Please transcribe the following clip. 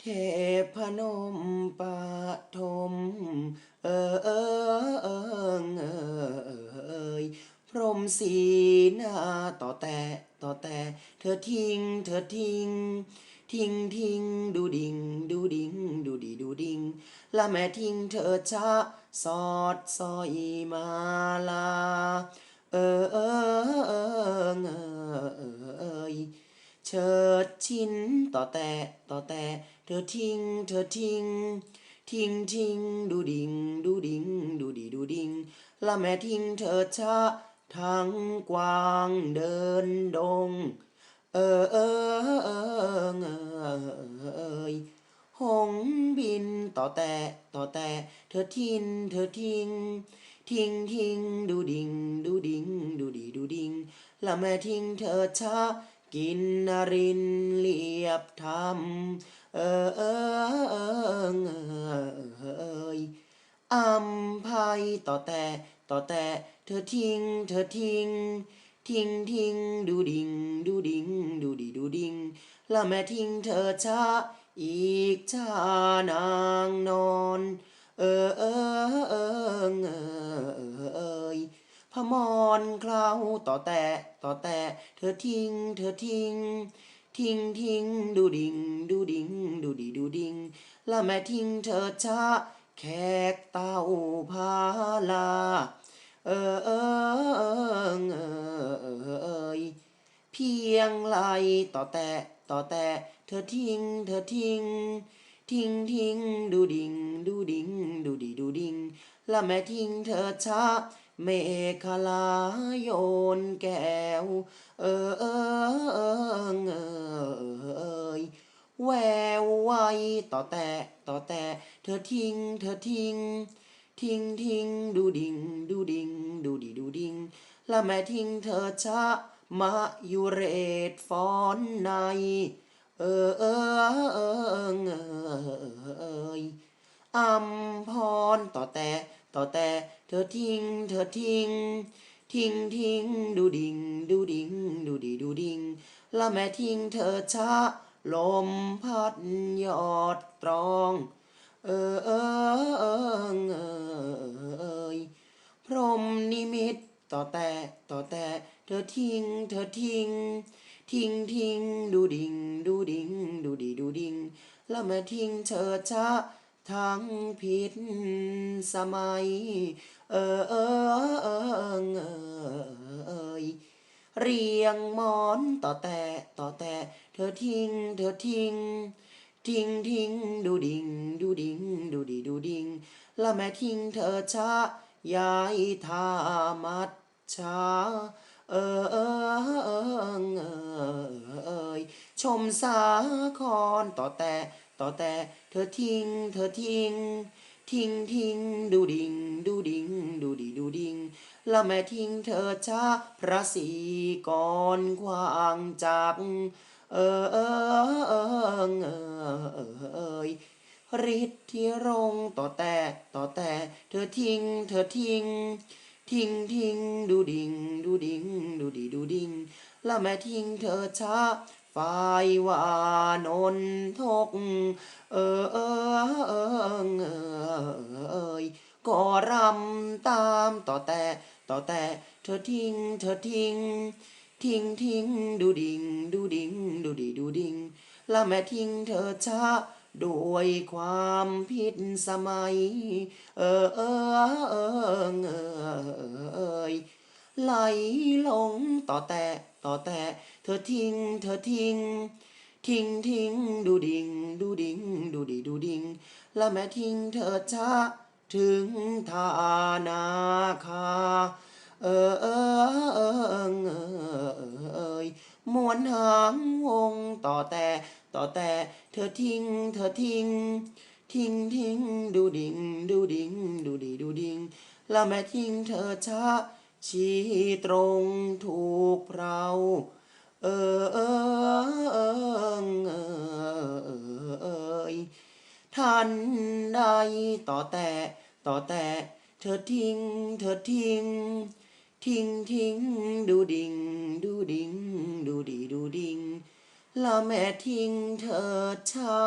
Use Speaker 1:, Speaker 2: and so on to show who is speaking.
Speaker 1: เทพนมปฐมเออเออเออเออพรมสีหน้าต่อแต่ต่อแต่ เธอทิ้ง เธอทิ้ง ทิ้งทิ้งดูดิ่งดูดิ่งดูดีดูดิ่งและแม่ทิ้งเธอช้าสอดซอยมาลา เออเออเออเออเออ เอยเชิดชินต่อแต่ ต่อแต่ เธอทิ้ง เธอทิ้ง ทิ้งทิ้งดูดิ่ง ดูดิ่ง ดูดีดูดิ่งและแม่ทิ้งเธอช้าทั้งกวางเดินดง เออเออเออเออเอยหงบินต่อแต่ต่อแต่ เธอทิ้งเธอทิ้ง ทิ้งทิ้งดูดิ่ง ดูดิ่ง ดูดีดูดิ่งและแม่ทิ้งเธอช้า กินนรินเรียบทำเออเออเออเออเอยอัมภัยต่อแต่ต่อแต่เธอทิ้ง เธอทิ้ง ทิ้งทิ้งดูดิ่งดูดิ่งดูดีดูดิ่งและแม่ทิ้งเธอช้าอีกชานางนอน เออเออเออเออ พมรเคล้าต่อแต่ต่อแต่เธอทิ้ง เธอทิ้ง ทิ้งทิ้งดูดิง ดูดิง ดูดีดูดิงและแม่ทิ้งเธอช้าแขกเต้าพาลา เออเออเออเออเออเพียงไหลต่อแต่ต่อแต่เธอทิ้ง เธอทิ้งทิ้งทิ้งดูดิง ดูดิง ดูดีดูดิงและแม่ทิ้งเธอช้า เมฆลาโยนแก้ว เออเออเออเออเอยแววไวต่อแต่ต่อแต่เธอทิ้ง เธอทิ้ง ทิ้งทิ้งดูดิ่งดูดิ่งดูดีดูดิ่งและแม่ทิ้งเธอช้ามาอยู่เรศฟ้อนในเออเออเออเออเอยอัมพรต่อแต่ ต่อแต่เธอทิ้ง เธอทิ้ง ทิ้งทิ้งดูดิ่งดูดิ่งดูดีดูดิ่งและแม่ทิ้งเธอช้าลมพัดยอดตรอง เออเออเออเออเอยพรหมนิมิตต่อแต่ต่อแต่เธอทิ้ง เธอทิ้ง ทิ้งทิ้งดูดิ่งดูดิ่งดูดีดูดิ่งแล้วมาทิ้งเธอช้า ทั้งผิดสมัยเออเออเออเออเอยเรียงมอนต่อแต่ต่อแต่เธอทิ้ง เธอทิ้ง ทิ้งทิ้งดูดิ่งดูดิ่งดูดีดูดิ่งแล้วแม่ทิ้งเธอช้ายายทามัดช้าเออเออเออเออเอยชมสาครต่อแต่ ต่อแต่เธอทิ้ง เธอทิ้ง ทิ้งทิ้งดูดิง ดูดิง ดูดีดูดิง แล้วแม่ทิ้งเธอช้าพระศีก่อนควางจับ เออเออเออเออเออเอยฤทธิ์ที่รงต่อแต่ต่อแต่เธอทิ้ง เธอทิ้ง ทิ้งทิ้งดูดิง ดูดิง ดูดีดูดิง แล้วแม่ทิ้งเธอช้า ฝ่ายวานนทก เออเออเออเออเอยก็รำตามต่อแต่ต่อแต่เธอทิ้งเธอทิ้งทิ้งทิ้งดูดิ่งดูดิ่งดูดีดูดิ่งแล้วแม่ทิ้งเธอช้าด้วยความผิดสมัย เออเออเออเออเอยไหลลงต่อแต่ต่อแต่ เธอทิ้ง เธอทิ้ง ทิ้งทิ้งดูดิ่งดูดิ่งดูดีดูดิ่งแล้วแม่ทิ้งเธอช้าถึงทานาคา เออเออเออเออเอยมวนหางวงต่อแต่ต่อแต่เธอทิ้ง เธอทิ้ง ทิ้งทิ้งดูดิ่งดูดิ่งดูดีดูดิ่งแล้วแม่ทิ้งเธอช้าชี้ตรงถูกเรา เออเออเออเออเออท่านใดต่อแต่ต่อแต่เธอทิ้ง เธอทิ้ง ทิ้งทิ้งดูดิ่งดูดิ่งดูดีดูดิ่งละแม่ทิ้งเธอช้า